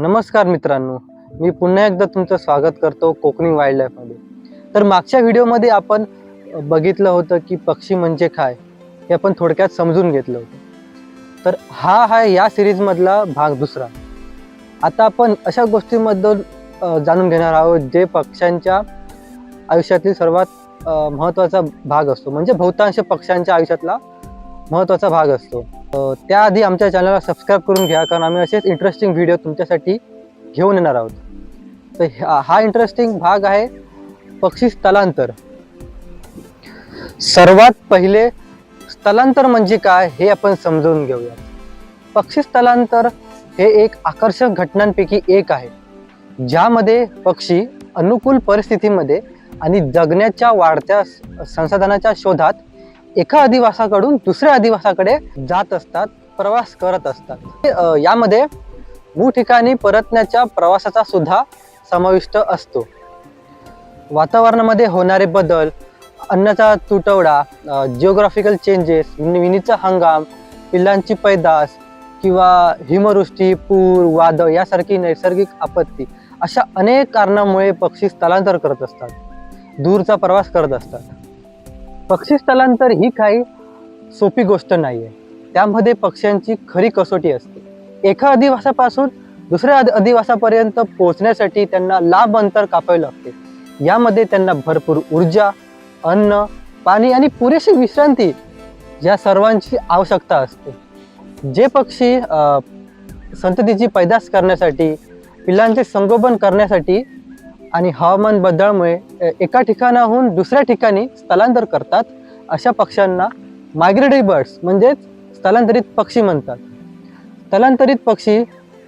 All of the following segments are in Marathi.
नमस्कार मित्रांनो मी पुन्हा एकदा तुमचं स्वागत करतो कोकणी वाईल्ड लाईफमध्ये तर मागच्या व्हिडिओमध्ये आपण बघितलं होतं की पक्षी म्हणजे काय हे आपण थोडक्यात समजून घेतलं होतं. तर हा आहे या सिरीजमधला भाग दुसरा. आता आपण अशा गोष्टींबद्दल जाणून घेणार आहोत जे पक्ष्यांच्या आयुष्यातील सर्वात महत्त्वाचा भाग असतो. म्हणजे बहुतांश पक्ष्यांच्या आयुष्यातला महत्त्वाचा भाग असतो. त्याआधी आमच्या चॅनलला सबस्क्राईब करून घ्या कारण आम्ही असेच इंटरेस्टिंग व्हिडिओ तुमच्यासाठी घेऊन येणार आहोत. तर हा- हा इंटरेस्टिंग भाग आहे पक्षी स्थलांतर. सर्वात पहिले स्थलांतर म्हणजे काय हे आपण समजून घेऊया. पक्षी स्थलांतर हे एक आकर्षक घटनांपैकी एक आहे ज्यामध्ये पक्षी अनुकूल परिस्थितीमध्ये आणि जगण्याच्या वाढत्या संसाधनाच्या शोधात एका अधिवासाकडून दुसऱ्या अधिवासाकडे जात असतात प्रवास करत असतात. यामध्ये मूळ ठिकाणी परतण्याच्या प्रवासाचा सुद्धा समाविष्ट असतो. वातावरणामध्ये होणारे बदल अन्नाचा तुटवडा जिओग्राफिकल चेंजेस विणीचा हंगाम पिल्लांची पैदास किंवा हिमवृष्टी पूर वादळ यासारखी नैसर्गिक आपत्ती अशा अनेक कारणामुळे पक्षी स्थलांतर करत असतात. दूरचा प्रवास करत असतात. पक्षी स्थलांतर ही काही सोपी गोष्ट नाही आहे त्यामध्ये पक्ष्यांची खरी कसोटी असते. एका अधिवासापासून दुसऱ्या अधिवासापर्यंत पोहोचण्यासाठी त्यांना लांब अंतर कापावे लागते. यामध्ये त्यांना भरपूर ऊर्जा अन्न पाणी आणि पुरेशी विश्रांती या सर्वांची आवश्यकता असते. जे पक्षी संततीची पैदास करण्यासाठी पिलांचे संगोपन करण्यासाठी आणि हवामान बदलामुळे एका ठिकाणाहून दुसऱ्या ठिकाणी स्थलांतर करतात. अशा पक्ष्यांना मायग्रेटरी बर्ड्स म्हणजेच स्थलांतरित पक्षी म्हणतात. स्थलांतरित पक्षी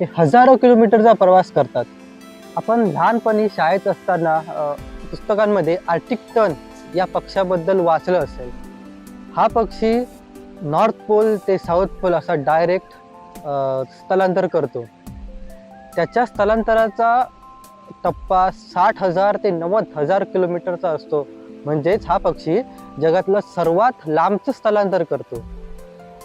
हे हजारो किलोमीटरचा प्रवास करतात. आपण लहानपणी शाळेत असताना पुस्तकांमध्ये आर्टिक टन या पक्षाबद्दल वाचलं असेल. हा पक्षी नॉर्थ पोल ते साऊथ पोल असा डायरेक्ट स्थलांतर करतो. त्याच्या स्थलांतराचा टप्पा साठ हजार ते नव्वद हजार किलोमीटरचा असतो. म्हणजेच हा पक्षी जगातलं सर्वात लांबचं स्थलांतर करतो.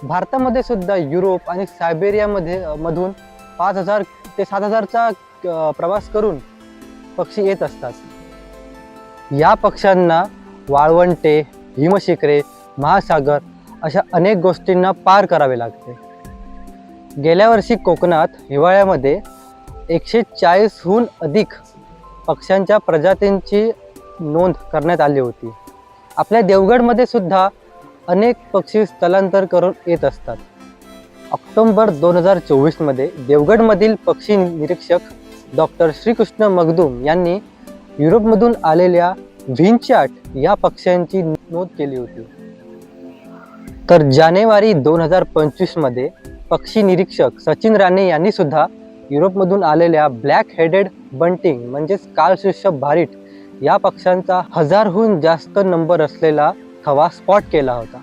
भारतामध्ये सुद्धा युरोप आणि सायबेरियामध्ये मधून पाच हजार ते सात हजारचा प्रवास करून पक्षी येत असतात. या पक्ष्यांना वाळवंटे हिमशिखरे महासागर अशा अनेक गोष्टींना पार करावे लागते. गेल्या वर्षी कोकणात हिवाळ्यामध्ये एकशे चाळीसहून अधिक पक्ष्यांच्या प्रजातींची नोंद करण्यात आली होती. आपल्या देवगडमध्ये सुद्धा अनेक पक्षी स्थलांतर करून येत असतात. ऑक्टोंबर दोन हजार चोवीसमध्ये देवगडमधील पक्षी निरीक्षक डॉक्टर श्रीकृष्ण मगदूम यांनी युरोपमधून आलेल्या व्हिनचॅट या पक्ष्यांची नोंद केली होती. तर जानेवारी दोन हजार पंचवीसमध्ये पक्षी निरीक्षक सचिन राणे यांनी सुद्धा युरोपमधून आलेल्या ब्लॅक हेडेड बंटिंग म्हणजेच कालशिष्य भारीट या पक्ष्यांचा हजारहून जास्त नंबर असलेला थवा स्पॉट केला होता.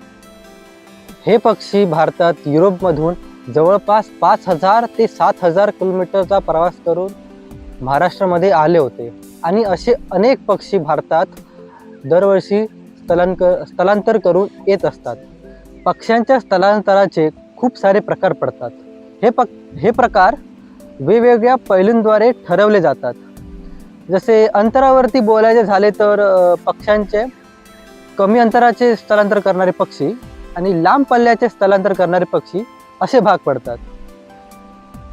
हे पक्षी भारतात युरोपमधून जवळपास पाच हजार ते सात हजार किलोमीटरचा प्रवास करून महाराष्ट्रामध्ये आले होते आणि असे अनेक पक्षी भारतात दरवर्षी स्थलांक स्थलांतर करून येत असतात. पक्ष्यांच्या स्थलांतराचे खूप सारे प्रकार पडतात. हे पक हे प्रकार वेगवेगळ्या पैलूंद्वारे ठरवले जातात. जसे अंतरावरती बोलायचे झाले तर पक्ष्यांचे कमी अंतराचे स्थलांतर करणारे पक्षी आणि लांब पल्ल्याचे स्थलांतर करणारे पक्षी असे भाग पडतात.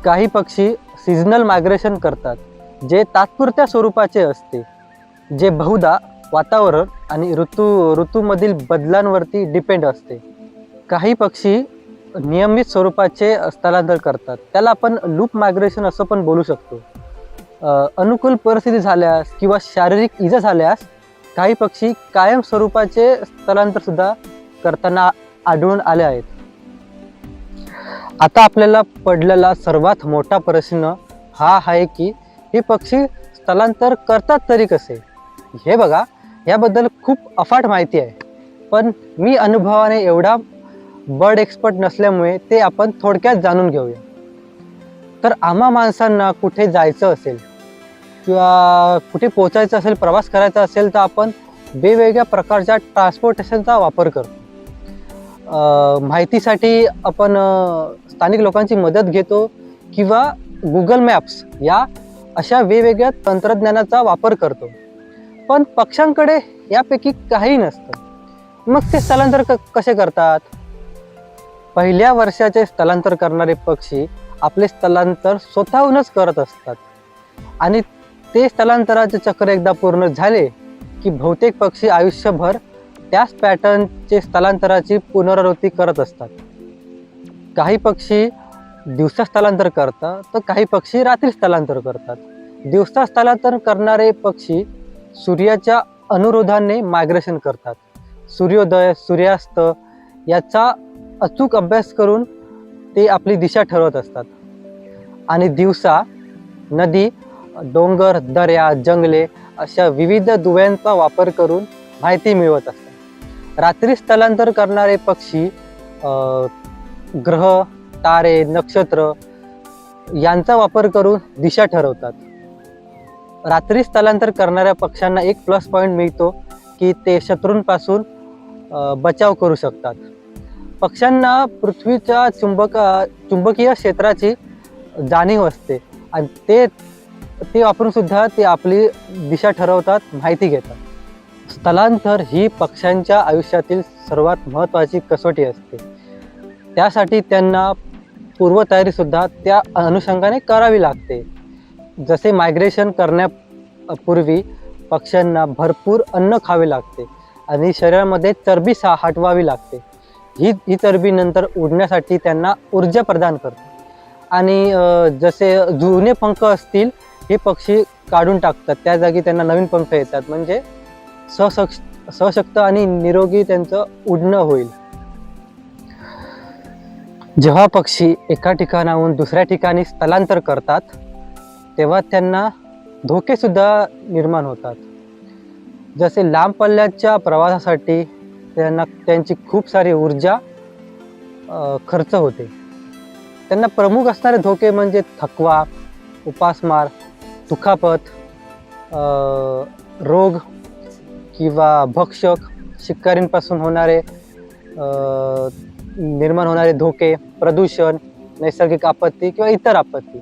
काही पक्षी सिजनल मायग्रेशन करतात जे तात्पुरत्या स्वरूपाचे असते जे बहुधा वातावरण आणि ऋतू ऋतूमधील बदलांवरती डिपेंड असते. काही पक्षी नियमित स्वरूपाचे स्थलांतर करतात. त्याला आपण लूप मायग्रेशन असं पण बोलू शकतो. अनुकूल परिस्थिती झाल्यास किंवा शारीरिक इजा झाल्यास काही पक्षी कायम स्वरूपाचे स्थलांतरसुद्धा करताना आढळून आले आहेत. आता आपल्याला पडलेला सर्वात मोठा प्रश्न हा आहे की हे पक्षी स्थलांतर करतात तरी कसे? हे बघा याबद्दल खूप अफाट माहिती आहे. पण मी अनुभवाने एवढा बर्ड एक्सपर्ट नसल्यामुळे ते आपण थोडक्यात जाणून घेऊया. तर आम्हा माणसांना कुठे जायचं असेल किंवा कुठे पोचायचं असेल प्रवास करायचा असेल तर आपण वेगवेगळ्या प्रकारच्या ट्रान्सपोर्टेशनचा वापर करतो. माहितीसाठी आपण स्थानिक लोकांची मदत घेतो किंवा गुगल मॅप्स या अशा वेगवेगळ्या तंत्रज्ञानाचा वापर करतो. पण पक्ष्यांकडे यापैकी काही नसतं. मग ते स्थलांतर क कसे करतात? पहिल्या वर्षाचे स्थलांतर करणारे पक्षी आपले स्थलांतर स्वतःहूनच करत असतात. आणि ते स्थलांतराचे चक्र एकदा पूर्ण झाले की बहुतेक पक्षी आयुष्यभर त्याच पॅटर्नचे स्थलांतराची पुनरावृत्ती करत असतात. काही पक्षी दिवसा स्थलांतर करतात तर काही पक्षी रात्री स्थलांतर करतात. दिवसा स्थलांतर करणारे पक्षी सूर्याच्या अनुरोधाने मायग्रेशन करतात. सूर्योदय सूर्यास्त याचा अचूक अभ्यास करून ते आपली दिशा ठरवत असतात. आणि दिवसा नदी डोंगर दऱ्या जंगले अशा विविध दुव्यांचा वापर करून माहिती मिळवत असतात. रात्री स्थलांतर करणारे पक्षी ग्रह तारे नक्षत्र यांचा वापर करून दिशा ठरवतात. रात्री स्थलांतर करणाऱ्या पक्ष्यांना एक प्लस पॉईंट मिळतो की ते शत्रूंपासून बचाव करू शकतात. पक्ष्यांना पृथ्वीच्या चुंबक चुंबकीय क्षेत्राची जाणीव असते. आणि ते ते वापरून सुद्धा ते आपली दिशा ठरवतात माहिती घेतात. स्थलांतर ही पक्ष्यांच्या आयुष्यातील सर्वात महत्त्वाची कसोटी असते. त्यासाठी त्यांना पूर्वतयारीसुद्धा त्या अनुषंगाने करावी लागते. जसे मायग्रेशन करण्यापूर्वी पक्ष्यांना भरपूर अन्न खावे लागते आणि शरीरामध्ये चरबी सा हटवावी लागते. ही ही चरबी नंतर उडण्यासाठी त्यांना ऊर्जा प्रदान करते. आणि जसे जुने पंख असतील हे पक्षी काढून टाकतात. त्या जागी त्यांना नवीन पंख येतात. म्हणजे सशक् सशक्त आणि निरोगी त्यांचं उडणं होईल. जेव्हा पक्षी एका ठिकाणाहून दुसऱ्या ठिकाणी स्थलांतर करतात तेव्हा त्यांना धोकेसुद्धा निर्माण होतात. जसे लांब पल्ल्याच्या प्रवासासाठी त्यांना त्यांची खूप सारी ऊर्जा खर्च होते. त्यांना प्रमुख असणारे धोके म्हणजे थकवा उपासमार दुखापत रोग किंवा भक्षक शिकारींपासून होणारे निर्माण होणारे धोके प्रदूषण नैसर्गिक आपत्ती किंवा इतर आपत्ती.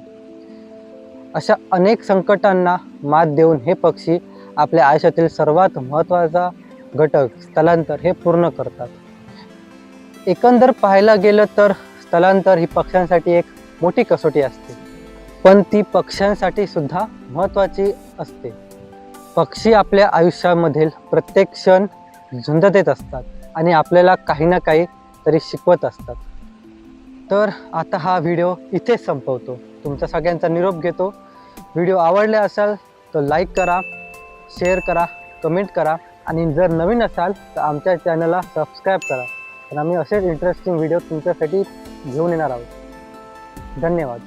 अशा अनेक संकटांना मात देऊन हे पक्षी आपल्या आयुष्यातील सर्वात महत्त्वाचा घटक स्थलांतर हे पूर्ण करतात. एकंदर पाहायला गेलं तर स्थलांतर ही पक्ष्यांसाठी एक मोठी कसोटी असते. पण ती पक्ष्यांसाठी सुद्धा महत्त्वाची असते. पक्षी आपल्या आयुष्यामधील प्रत्येक क्षण झुंजत असतात आणि आपल्याला काही ना काही तरी शिकवत असतात. तर आता हा व्हिडिओ इथेच संपवतो. तुमचा सगळ्यांचा निरोप घेतो. व्हिडिओ आवडले असाल तर लाईक करा शेअर करा कमेंट करा. आणि जर नवीन असाल तर आमच्या चॅनलला सबस्क्राईब करा. तर आम्ही असेच इंटरेस्टिंग व्हिडिओ तुमच्यासाठी घेऊन येणार आहोत. धन्यवाद.